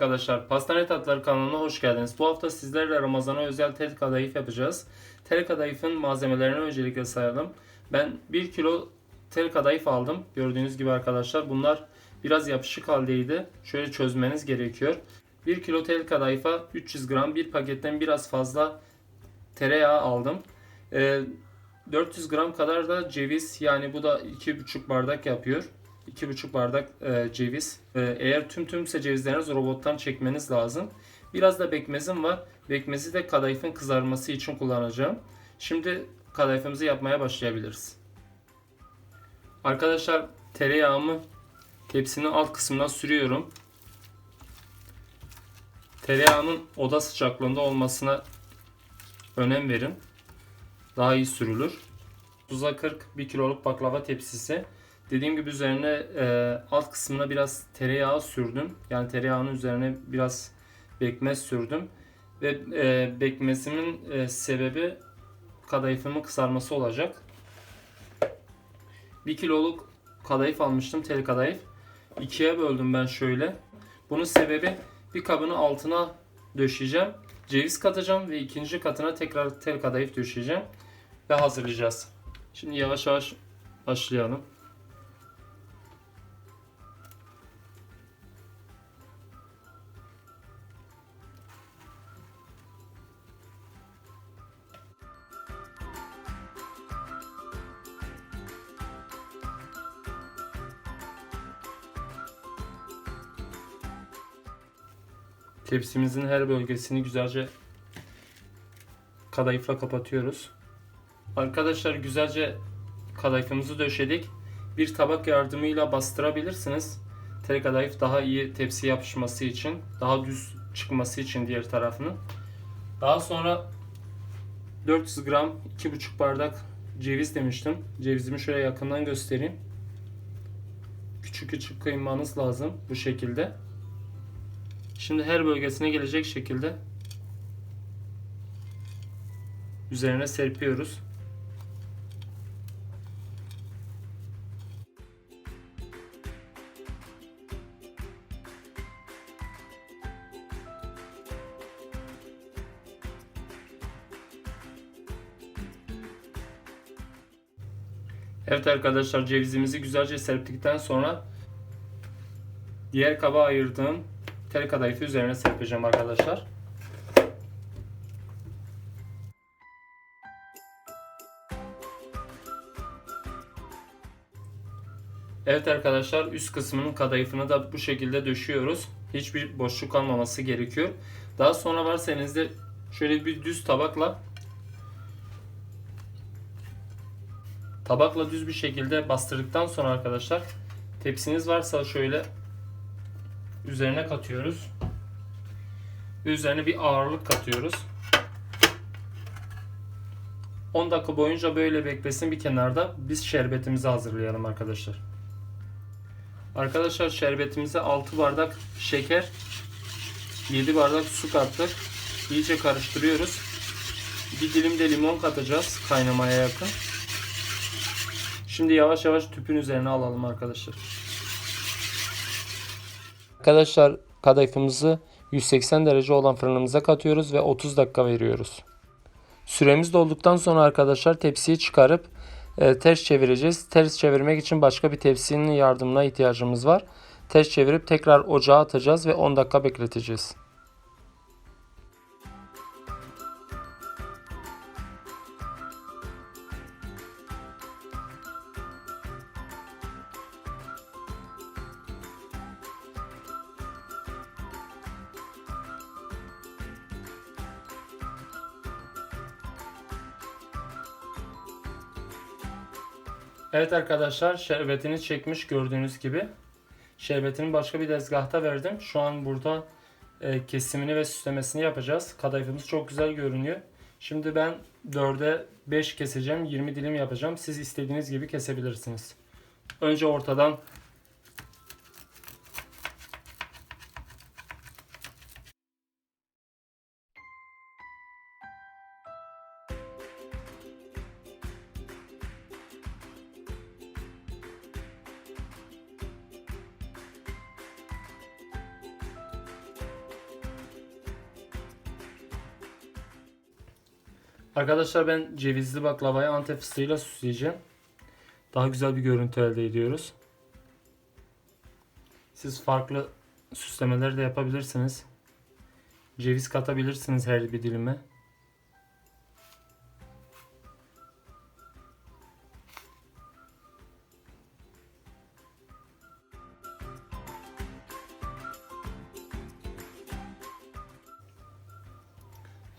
arkadaşlar. Pastane Tatları kanalına hoş geldiniz. Bu hafta sizlerle Ramazan'a özel tel kadayıf yapacağız. Tel kadayıfın malzemelerini öncelikle sayalım. Ben 1 kilo tel kadayıf aldım. Gördüğünüz gibi arkadaşlar bunlar biraz yapışık haldeydi. Şöyle çözmeniz gerekiyor. 1 kilo tel kadayıfa 300 gram bir paketten biraz fazla tereyağı aldım. Ee, 400 gram kadar da ceviz yani bu da 2,5 bardak yapıyor. 2,5 bardak e, ceviz. E, eğer tüm tümse cevizleriniz robottan çekmeniz lazım. Biraz da bekmezim var. Bekmezi de kadayıfın kızarması için kullanacağım. Şimdi kadayıfımızı yapmaya başlayabiliriz. Arkadaşlar tereyağımı tepsinin alt kısmına sürüyorum. Tereyağının oda sıcaklığında olmasına önem verin. Daha iyi sürülür. 30'a 40 1 kiloluk baklava tepsisi. Dediğim gibi üzerine e, alt kısmına biraz tereyağı sürdüm. Yani tereyağının üzerine biraz bekmez sürdüm. Ve e, bekmesimin e, sebebi kadayıfımın kızarması olacak. 1 kiloluk kadayıf almıştım tel kadayıf. İkiye böldüm ben şöyle. Bunun sebebi bir kabını altına döşeyeceğim. Ceviz katacağım ve ikinci katına tekrar tel kadayıf döşeyeceğim. Ve hazırlayacağız. Şimdi yavaş yavaş başlayalım. Tepsimizin her bölgesini güzelce kadayıfla kapatıyoruz. Arkadaşlar güzelce kadayıfımızı döşedik. Bir tabak yardımıyla bastırabilirsiniz. Tel kadayıf daha iyi tepsi yapışması için, daha düz çıkması için diğer tarafının. Daha sonra 400 gram 2,5 bardak ceviz demiştim. Cevizimi şöyle yakından göstereyim. Küçük küçük kıymanız lazım bu şekilde. Şimdi her bölgesine gelecek şekilde üzerine serpiyoruz. Evet arkadaşlar cevizimizi güzelce serptikten sonra diğer kaba ayırdığım tel kadayıfı üzerine serpeceğim arkadaşlar. Evet arkadaşlar üst kısmının kadayıfını da bu şekilde döşüyoruz. Hiçbir boşluk kalmaması gerekiyor. Daha sonra varsa elinizde şöyle bir düz tabakla tabakla düz bir şekilde bastırdıktan sonra arkadaşlar tepsiniz varsa şöyle üzerine katıyoruz. Üzerine bir ağırlık katıyoruz. 10 dakika boyunca böyle beklesin bir kenarda. Biz şerbetimizi hazırlayalım arkadaşlar. Arkadaşlar şerbetimize 6 bardak şeker, 7 bardak su kattık. İyice karıştırıyoruz. Bir dilim de limon katacağız kaynamaya yakın. Şimdi yavaş yavaş tüpün üzerine alalım arkadaşlar. Arkadaşlar kadayıfımızı 180 derece olan fırınımıza katıyoruz ve 30 dakika veriyoruz. Süremiz dolduktan sonra arkadaşlar tepsiyi çıkarıp e, ters çevireceğiz. Ters çevirmek için başka bir tepsinin yardımına ihtiyacımız var. Ters çevirip tekrar ocağa atacağız ve 10 dakika bekleteceğiz. Evet arkadaşlar şerbetini çekmiş gördüğünüz gibi. Şerbetini başka bir tezgahta verdim. Şu an burada e, kesimini ve süslemesini yapacağız. Kadayıfımız çok güzel görünüyor. Şimdi ben 4'e 5 keseceğim. 20 dilim yapacağım. Siz istediğiniz gibi kesebilirsiniz. Önce ortadan Arkadaşlar ben cevizli baklavayı antep fıstığıyla süsleyeceğim. Daha güzel bir görüntü elde ediyoruz. Siz farklı süslemeler de yapabilirsiniz. Ceviz katabilirsiniz her bir dilime.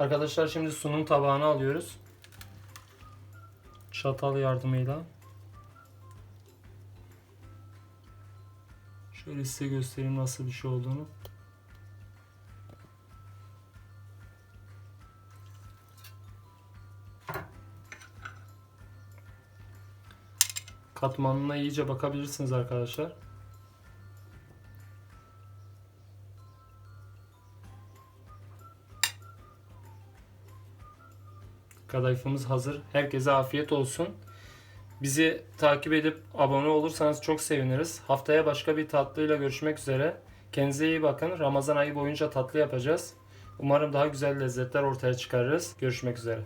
Arkadaşlar şimdi sunum tabağını alıyoruz. Çatal yardımıyla. Şöyle size göstereyim nasıl bir şey olduğunu. Katmanına iyice bakabilirsiniz arkadaşlar. Kadayıfımız hazır. Herkese afiyet olsun. Bizi takip edip abone olursanız çok seviniriz. Haftaya başka bir tatlıyla görüşmek üzere. Kendinize iyi bakın. Ramazan ayı boyunca tatlı yapacağız. Umarım daha güzel lezzetler ortaya çıkarırız. Görüşmek üzere.